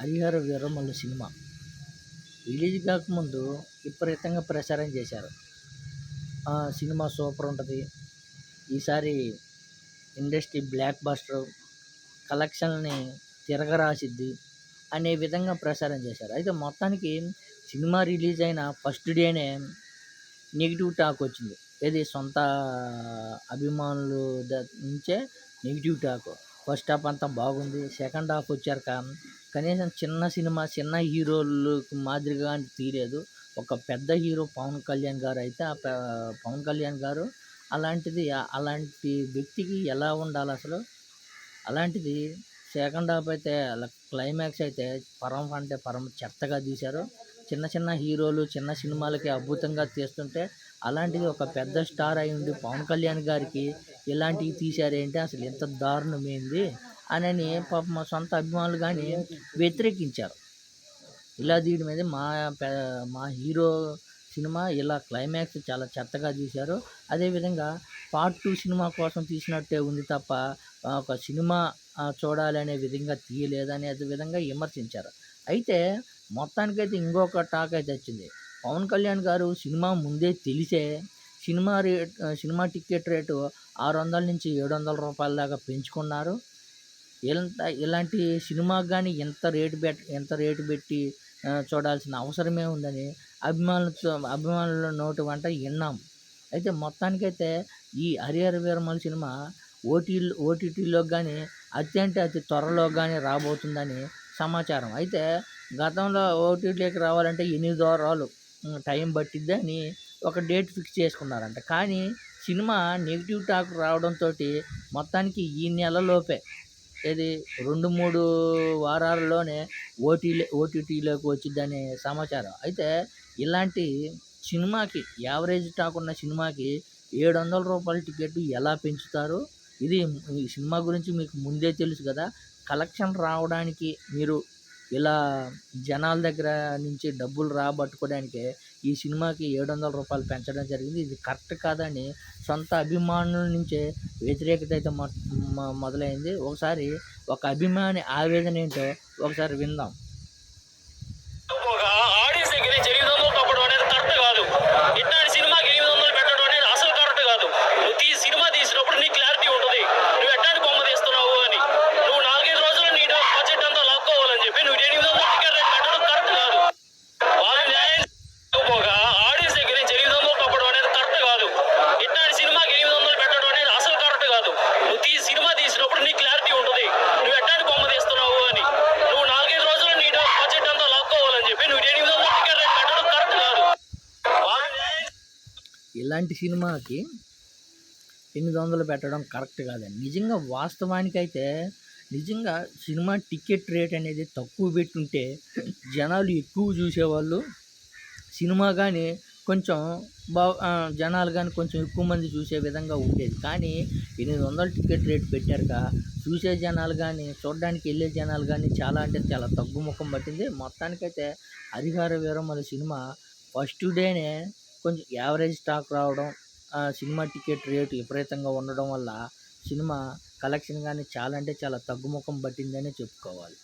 Harihara Veeramallu cinema. Release కాకముందు విపరీతంగా ప్రచారం చేశారు. ఆ సినిమా సూపర్ ఉంటుంది. ఈసారి ఇండస్ట్రీ బ్లాక్ బస్టర్ కలెక్షన్ని తిరగరాసిద్ది అనే విధంగా ప్రచారం చేశారు. అయితే మొత్తానికి సినిమా రిలీజ్ అయిన ఫస్ట్ డేనే నెగిటివ్ టాక్ వచ్చింది. ఏది సొంత అభిమానులు నుంచే నెగిటివ్ టాక్. ఫస్ట్ హాఫ్ అంతా బాగుంది. సెకండ్ హాఫ్ వచ్చాక కనీసం చిన్న సినిమా చిన్న హీరోలకు మాదిరిగా తీయలేదు. ఒక పెద్ద హీరో పవన్ కళ్యాణ్ గారు అయితే ఆ పవన్ కళ్యాణ్ గారు అలాంటిది అలాంటి వ్యక్తికి ఎలా ఉండాలి అసలు? అలాంటిది సెకండ్ హాఫ్ అయితే క్లైమాక్స్ అయితే పరం అంటే పరం చెత్తగా తీశారు. చిన్న చిన్న హీరోలు చిన్న సినిమాలకి అద్భుతంగా తీస్తుంటే అలాంటిది ఒక పెద్ద స్టార్ అయి ఉండి పవన్ కళ్యాణ్ గారికి. ఇలాంటివి తీశారేంటి? అసలు ఎంత దారుణమైంది? అని పాప మా సొంత అభిమానులు కానీ వ్యతిరేకించారు. ఇలా తీయడం మీద మా మా హీరో సినిమా ఇలా క్లైమాక్స్ చాలా చెత్తగా తీశారు. అదేవిధంగా పార్ట్ టూ సినిమా కోసం తీసినట్టే ఉంది తప్ప ఒక సినిమా చూడాలనే విధంగా తీయలేదనే విధంగా విమర్శించారు. అయితే మొత్తానికైతే ఇంకొక టాక్ అయితే వచ్చింది. పవన్ కళ్యాణ్ గారు సినిమా ముందే తెలిసే cinema rate cinema ticket rate ఆరు వందల నుంచి ఏడు వందల రూపాయల దాకా పెంచుకున్నారు. ఎంత ఇలాంటి సినిమాకి కానీ ఎంత రేటు పెట్ ఎంత రేటు పెట్టి చూడాల్సిన అవసరమే ఉందని అభిమానులతో అభిమానుల నోటి వంట విన్నాం. అయితే మొత్తానికైతే ఈ హరిహర వీరమల్ సినిమా ఓటీ ఓటీటీలో కానీ అత్యంత అతి త్వరలో కానీ రాబోతుందని సమాచారం. అయితే గతంలో ఓటీటీలోకి రావాలంటే ఎనిమిది వారాలు టైం పట్టిద్ది అని ఒక డేట్ ఫిక్స్ చేసుకున్నారంట. కానీ సినిమా నెగిటివ్ టాక్ రావడంతో మొత్తానికి ఈ నెలలోపే ఏది రెండు మూడు వారాల్లోనే ఓటీలే ఓటీటీలోకి వచ్చిందనే సమాచారం. అయితే ఇలాంటి సినిమాకి యావరేజ్ టాక్ ఉన్న సినిమాకి ఏడు వందల రూపాయల టికెట్ ఎలా పెంచుతారు? ఇది ఈ సినిమా గురించి మీకు ముందే తెలుసు కదా. కలెక్షన్ రావడానికి మీరు ఇలా జనాల దగ్గర నుంచి డబ్బులు రాబట్టుకోవడానికి ఈ సినిమాకి ఏడు వందల రూపాయలు పెంచడం జరిగింది. ఇది కరెక్ట్ కాదని సొంత అభిమానుల నుంచే వ్యతిరేకత అయితే మొ- మొదలైంది. ఒకసారి ఒక అభిమాని ఆవేదన ఏంటో ఒకసారి విందాం ఒక ఆడియన్స్ దగ్గర నుంచి ఎనిమిది వందలు పంపడం అనేది కరెక్ట్ కాదు ఇట్లాంటి సినిమాకి ఎనిమిది వందలు పెట్టడం అనేది అసలు కరెక్ట్ కాదు నువ్వు తీ సినిమా తీసినప్పుడు నీకు క్లారిటీ ఉంటుంది నువ్వు ఎట్లాంటి బొమ్మ తీస్తున్నావు అని నువ్వు నాలుగైదు రోజులు నీ బడ్జెట్ అంతా లాక్కోవాలని చెప్పి నువ్వు ఎనిమిది వందల టికెట్ రేట్ పెట్టడం కరెక్ట్ కాదు వాళ్ళ న్యాయం ఒక ఆడియన్స్ దగ్గర నుంచి ఎనిమిది వందలు పంపడం అనేది కరెక్ట్ కాదు ఇట్లాంటి సినిమాకి ఎనిమిది వందలు పెట్టడం అనేది అసలు కరెక్ట్ కాదు నువ్వు తీ సినిమా తీసినప్పుడు నీకు క్లారిటీ ఉంటుంది నువ్వు ఎట్లాంటి బొమ్మ తీస్తున్నావు అని నువ్వు నాలుగైదు రోజులు నీ బడ్జెట్ అంతా లాక్కోవాలని చెప్పి నువ్వు ఎనిమిది వందల టికెట్ రేట్ పెట్టడం కరెక్ట్ కాదు వాళ్ళ న్యాయం ఇలాంటి సినిమాకి ఎనిమిది వందలు పెట్టడం కరెక్ట్ కాదండి. నిజంగా వాస్తవానికైతే నిజంగా సినిమా టికెట్ రేట్ అనేది తక్కువ పెట్టుంటే జనాలు ఎక్కువ చూసేవాళ్ళు. సినిమా కానీ కొంచెం బా జనాలు కానీ కొంచెం ఎక్కువ మంది చూసే విధంగా ఉండేది. కానీ ఎనిమిది వందల టికెట్ రేట్ పెట్టారుక చూసే జనాలు కానీ చూడడానికి వెళ్ళే జనాలు కానీ చాలా అంటే చాలా తగ్గుముఖం పట్టింది. మొత్తానికైతే హరిహర వీరమల సినిమా ఫస్ట్ డేనే కొంచెం యావరేజ్ స్టాక్ రావడం ఆ సినిమా టికెట్ రేటు విపరీతంగా ఉండడం వల్ల సినిమా కలెక్షన్ కానీ చాలా అంటే చాలా తగ్గుముఖం పట్టిందనే చెప్పుకోవాలి.